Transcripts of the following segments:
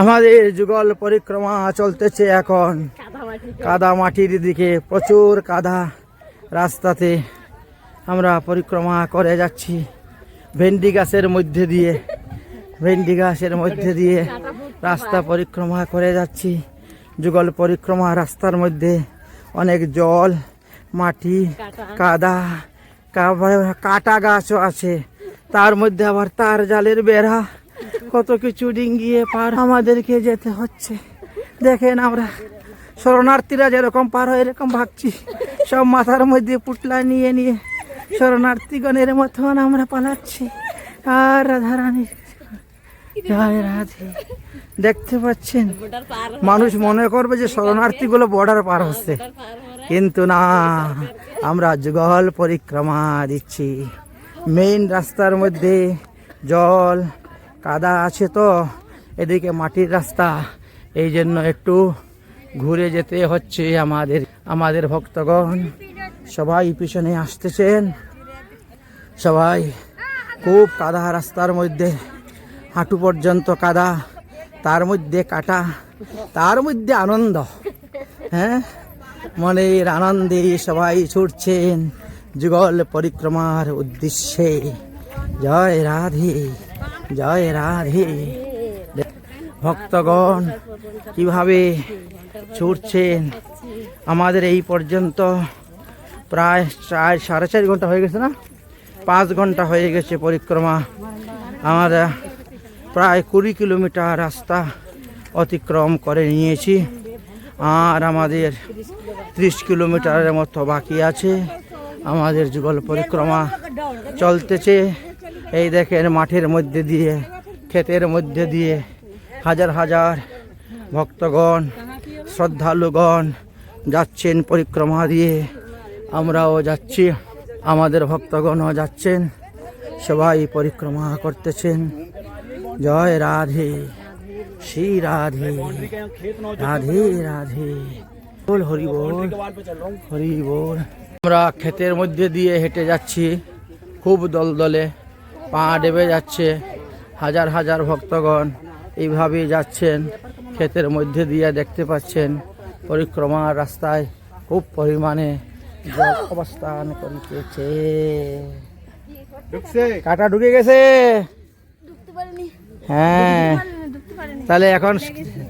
আমাদের যুগল পরিক্রমা চলতেছে এখন। কাদা মাটির দিকে, প্রচুর কাদা রাস্তাতে আমরা পরিক্রমা করে যাচ্ছি। ভেন্ডি গাছের মধ্যে দিয়ে, ভেন্ডি গাছের মধ্যে দিয়ে রাস্তা পরিক্রমা করে যাচ্ছি। যুগল পরিক্রমা রাস্তার মধ্যে অনেক জল, মাটি, কাদা কাটা গাছও আছে। তার মধ্যে আবার তার জালের বেড়া। কত কিছু ডিঙ্গিয়ে পার আমাদেরকে যেতে হচ্ছে। দেখেন আমরা শরণার্থীরা যেরকম পার হয় এরকম ভাগছি। সব মাথার মধ্যে পুটলা নিয়ে নিয়ে শরণার্থীগণের মতন আমরা পালাচ্ছি। আর রাধারানী জয় দেখতে পাচ্ছেন? মানুষ মনে করবে যে শরণার্থীগুলো বর্ডার পার হচ্ছে। কিন্তু না, আমরা যুগল পরিক্রমা দিচ্ছি। মেইন রাস্তার মধ্যে জল কাদা আছে তো, এদিকে মাটির রাস্তা। এই জন্য একটু ঘুরে যেতে হচ্ছে আমাদের আমাদের ভক্তগণ। সবাই পিছনে আসতেছেন। সবাই খুব কাদা রাস্তার মধ্যে, হাঁটু পর্যন্ত কাদা, তার মধ্যে কাটা, তার মধ্যে আনন্দ। হ্যাঁ? মনের আনন্দে সবাই ছুটছেন যুগল পরিক্রমার উদ্দেশ্যে। জয় রাধে। জয় রাধে ভক্তগণ, কীভাবে ছুটছেন? আমাদের এই পর্যন্ত প্রায় চার, সাড়ে চার ঘণ্টা হয়ে গেছে না? পাঁচ ঘণ্টা হয়ে গেছে পরিক্রমা। আমরা প্রায় কুড়ি কিলোমিটার রাস্তা অতিক্রম করে নিয়েছি। আর আমাদের ত্রিশ কিলোমিটারের মতো বাকি আছে। আমাদের যুগল পরিক্রমা চলতেছে। এই দেখেন মাঠের মধ্যে দিয়ে, ক্ষেতের মধ্যে দিয়ে হাজার হাজার ভক্তগণ, শ্রদ্ধালুগণ যাচ্ছেন পরিক্রমা দিয়ে। আমরাও যাচ্ছি, আমাদের ভক্তগণও যাচ্ছেন, সবাই পরিক্রমা করতেছেন। জয় রাধে, শ্রী রাধে রাধে রাধে। বল, হরি বল হরি বল। আমরা ক্ষেতের মধ্যে দিয়ে হেঁটে যাচ্ছি, খুব দলদলে। পা ডেবে যাচ্ছে। হাজার হাজার ভক্তগণ এইভাবে যাচ্ছেন ক্ষেতের মধ্যে দিয়ে দেখতে পাচ্ছেন পরিক্রমার রাস্তায় খুব পরিমাণে জল অবস্থান করিতেছে। কাটা ঢুকে গেছে। হ্যাঁ। তাহলে এখন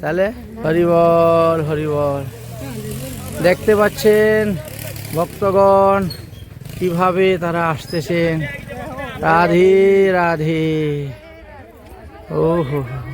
তাহলে হরিবল হরিবল। দেখতে পাচ্ছেন ভক্তগণ কীভাবে তারা আসতেছেন। রাধে রাধে ও হো হো।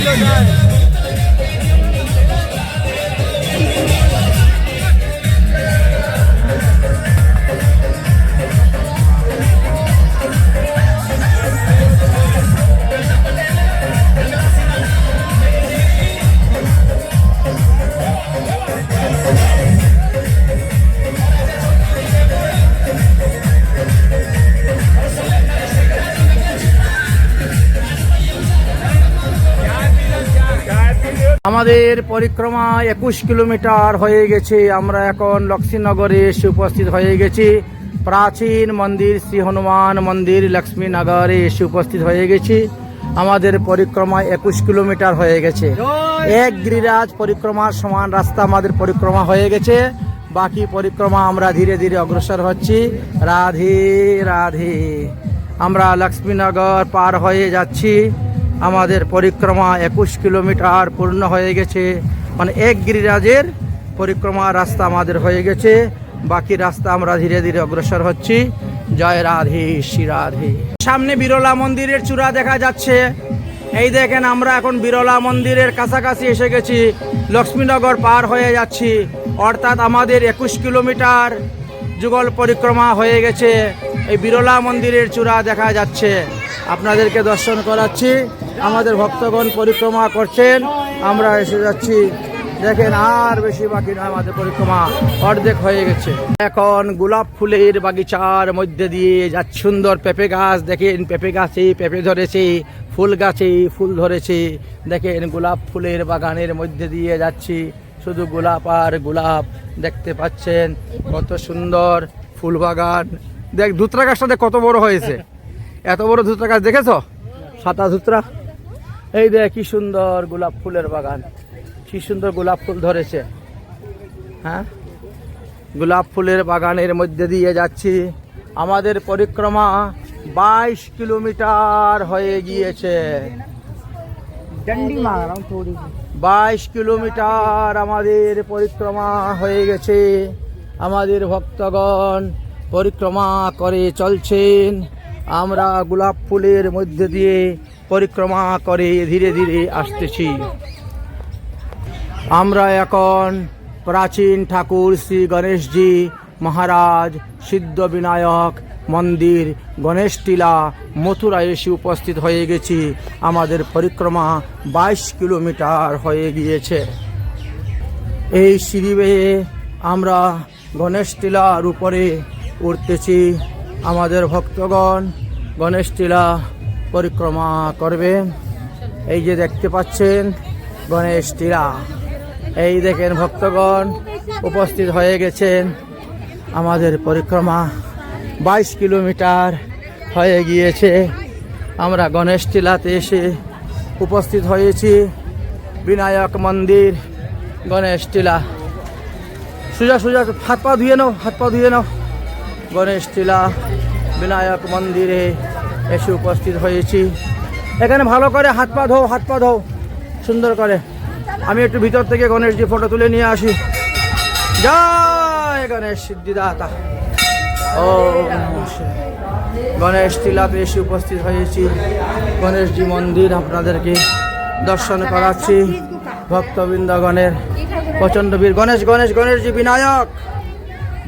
Obrigado. আমাদের পরিক্রমা একুশ কিলোমিটার হয়ে গেছে। আমরা এখন লক্ষ্মীনগরে এসে উপস্থিত হয়ে গেছি। প্রাচীন মন্দির শ্রী হনুমান মন্দির লক্ষ্মীনগরে এসে উপস্থিত হয়ে গেছি। আমাদের পরিক্রমা একুশ কিলোমিটার হয়ে গেছে। এক গিরিরাজ পরিক্রমার সমান রাস্তা আমাদের পরিক্রমা হয়ে গেছে। বাকি পরিক্রমা আমরা ধীরে ধীরে অগ্রসর হচ্ছি। রাধে রাধে। আমরা লক্ষ্মীনগর পার হয়ে যাচ্ছি। আমাদের পরিক্রমা একুশ কিলোমিটার পূর্ণ হয়ে গেছে। মানে এক গিরিরাজের পরিক্রমা রাস্তা আমাদের হয়ে গেছে। বাকি রাস্তা আমরা ধীরে ধীরে অগ্রসর হচ্ছি। জয় রাধে, শ্রী রাধে। সামনে বিরলা মন্দিরের চূড়া দেখা যাচ্ছে। এই দেখেন আমরা এখন বিরলা মন্দিরের কাছাকাছি এসে গেছি। লক্ষ্মীনগর পার হয়ে যাচ্ছি। অর্থাৎ আমাদের একুশ কিলোমিটার যুগল পরিক্রমা হয়ে গেছে। এই বিরলা মন্দিরের চূড়া দেখা যাচ্ছে। আপনাদেরকে দর্শন করাচ্ছি। আমাদের ভক্তগণ পরিক্রমা করছেন। আমরা এসে যাচ্ছি। দেখেন আর বেশি বাকি নয়, আমাদের পরিক্রমা অর্ধেক হয়ে গেছে। এখন গোলাপ ফুলের বাগিচার মধ্যে দিয়ে যাচ্ছে সুন্দর পেঁপে গাছ। দেখেন পেঁপে গাছে পেঁপে ধরেছে, ফুল গাছে ফুল ধরেছে। দেখেন গোলাপ ফুলের বাগানের মধ্যে দিয়ে যাচ্ছি। শুধু গোলাপ আর গোলাপ দেখতে পাচ্ছেন, কত সুন্দর ফুল বাগান। দেখ, ধুতরা গাছটা দেখ কত বড় হয়েছে। এত বড় ধুতরা গাছ দেখেছ? সাদা ধুতরা। এই দেখ কি সুন্দর গোলাপ ফুলের বাগান। কি সুন্দর গোলাপ ফুল ধরেছে। হ্যাঁ? গোলাপ ফুলের বাগানের মধ্যে দিয়ে যাচ্ছি। আমাদের পরিক্রমা বাইশ কিলোমিটার হয়ে গিয়েছে। বাইশ কিলোমিটার আমাদের পরিক্রমা হয়ে গেছে। আমাদের ভক্তগণ পরিক্রমা করে চলছেন। আমরা গোলাপ ফুলের মধ্যে দিয়ে পরিক্রমা করে ধীরে ধীরে আসতেছি। আমরা এখন প্রাচীন ঠাকুর শ্রী গণেশজি মহারাজ, সিদ্ধ বিনায়ক মন্দির, গণেশ টিলা, মথুরা এসে উপস্থিত হয়ে গেছি। আমাদের পরিক্রমা বাইশ কিলোমিটার হয়ে গিয়েছে। এই সিঁড়ি বেয়ে আমরা গণেশ টিলার উপরে উঠতেছি। আমাদের ভক্তগণ গণেশ টিলা পরিক্রমা করবে। এই যে দেখতে পাচ্ছেন গণেশ টিলা। এই দেখেন ভক্তগণ উপস্থিত হয়ে গেছেন। আমাদের পরিক্রমা বাইশ কিলোমিটার হয়ে গিয়েছে। আমরা গণেশ টিলাতে এসে উপস্থিত হয়েছি। বিনায়ক মন্দির, গণেশ টিলা। সোজা সোজা, হাত পা ধুয়ে নাও, হাত পা ধুয়ে নাও। গণেশ টিলা, বিনায়ক মন্দিরে এসে উপস্থিত হয়েছি। এখানে ভালো করে হাত পা ধো হাত পা ধো সুন্দর করে। আমি একটু ভিতর থেকে গণেশজি ফটো তুলে নিয়ে আসি। জয় গণেশ সিদ্ধিদাতা। ও গণেশ টিলাতে এসে উপস্থিত হয়েছি। গণেশজি মন্দির আপনাদেরকে দর্শন করাচ্ছি। ভক্তবৃন্দগণের প্রচণ্ড বীর গণেশ গণেশ, গণেশজি বিনায়ক।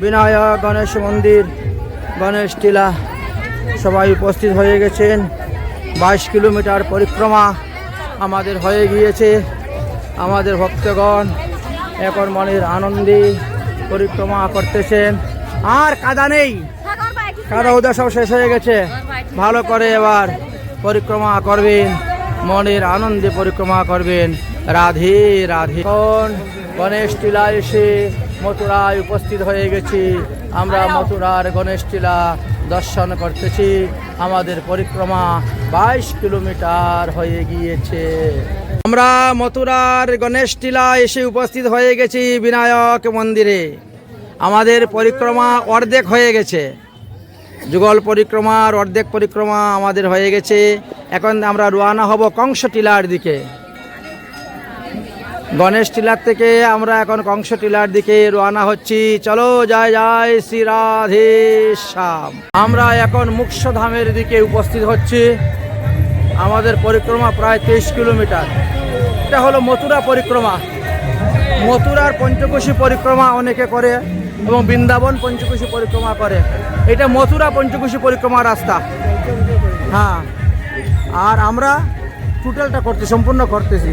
বিনায়ক গণেশ মন্দির, গণেশ টিলা সবাই উপস্থিত হয়ে গেছেন। বাইশ কিলোমিটার পরিক্রমা আমাদের হয়ে গিয়েছে। আমাদের ভক্তগণ এখন মনের আনন্দে পরিক্রমা করতেছেন। আর কাদা নেই। কাদা উদা সব শেষ হয়ে গেছে। ভালো করে এবার পরিক্রমা করবেন। মনের আনন্দে পরিক্রমা করবেন। রাধে রাধে। গণেশ টিলা এসে মথুরায় উপস্থিত হয়ে গেছি। আমরা মথুরার গণেশ টিলা দর্শন করতেছি। আমাদের পরিক্রমা বাইশ কিলোমিটার হয়ে গিয়েছে। আমরা মথুরার গণেশ টিলা এসে উপস্থিত হয়ে গেছি বিনায়ক মন্দিরে। আমাদের পরিক্রমা অর্ধেক হয়ে গেছে। যুগল পরিক্রমার অর্ধেক পরিক্রমা আমাদের হয়ে গেছে। এখন আমরা রোয়ানা হব কংস টিলার দিকে। গণেশ টিলার থেকে আমরা এখন কংস টিলার দিকে রওনা হচ্ছি। চলো, জয় জয় শ্রী রাধে শ্যাম। আমরা এখন মুক্ষধামের দিকে উপস্থিত হচ্ছি। আমাদের পরিক্রমা প্রায় তেইশ কিলোমিটার। এটা হলো মথুরা পরিক্রমা। মথুরার পঞ্চকোশী পরিক্রমা অনেকে করে এবং বৃন্দাবন পঞ্চকোশী পরিক্রমা করে। এটা মথুরা পঞ্চকোশী পরিক্রমা রাস্তা। হ্যাঁ। আর আমরা টোটালটা করতে সম্পূর্ণ করতেছি।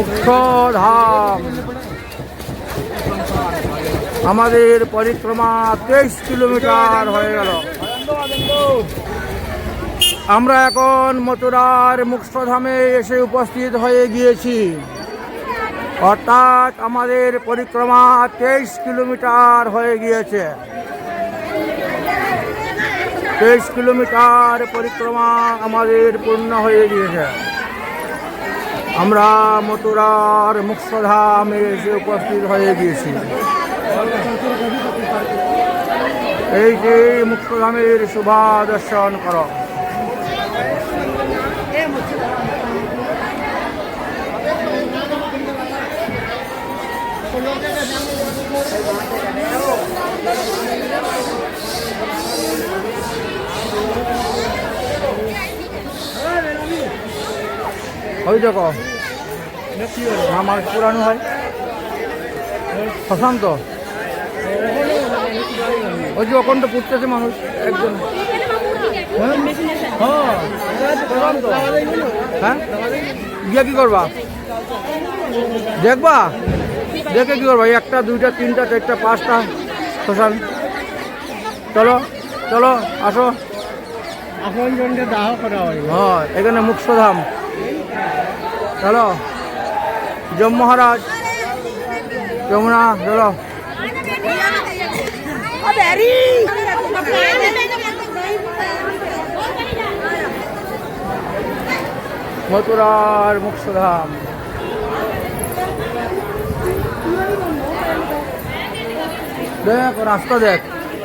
মুখ্যধাম আমাদের পরিক্রমা তেইশ কিলোমিটার হয়ে গেল। আমরা এখন মথুরার মুক্ষধামে এসে উপস্থিত হয়ে গিয়েছি। অর্থাৎ আমাদের পরিক্রমা তেইশ কিলোমিটার হয়ে গিয়েছে। তেইশ কিলোমিটার পরিক্রমা আমাদের পূর্ণ হয়ে গিয়েছে। আমরা মথুরার মুক্তধামে এসে উপস্থিত হয়ে গিয়েছি এই যে মুক্তধামের শোভা দর্শন কর Thank you. ওই দেখো। আমার পুরানো হয়। প্রশান্ত। ওই যে তো পুষতেছে মানুষ একজন। হ্যাঁ? হ্যাঁ, গিয়ে কি করবা? দেখবা? দেখে কি করবা? একটা দুইটা তিনটা চারটা পাঁচটা শশান চলো চলো আসো। আপন জনকে দাহ করা হয়। হ্যাঁ এখানে মুক্ষধাম চলো। যম মহারাজ। যমুনা, চলো। মথুরার মুক্ষধাম দেখ, রাস্তা দেখ,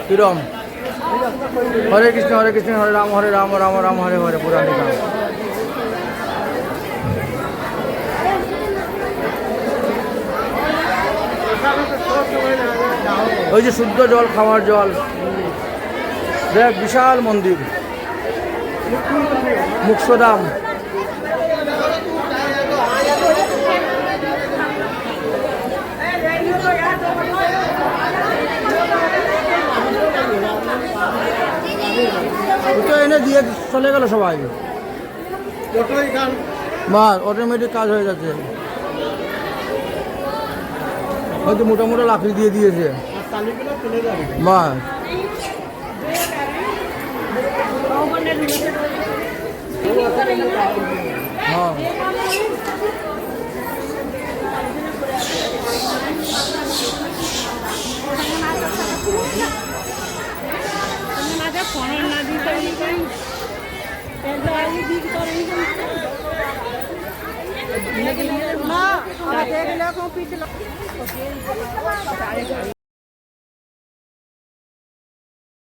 কিরম। হরে কৃষ্ণ হরে কৃষ্ণ, হরে রাম হরে রাম রাম রাম, হরে হরে পুরাণী রাম ওই যে শুদ্ধ জল খাওয়ার জল। দেখ, বিশাল মন্দির। মুক্ষদাম ওটা এনে দিয়ে চলে গেল সবাই? মার অটোমেটিক কাজ হয়ে যাচ্ছে। হয়তো মোটা মোটা লাকড়ি দিয়ে দিয়েছে। যাবে। মার হ্যাঁ।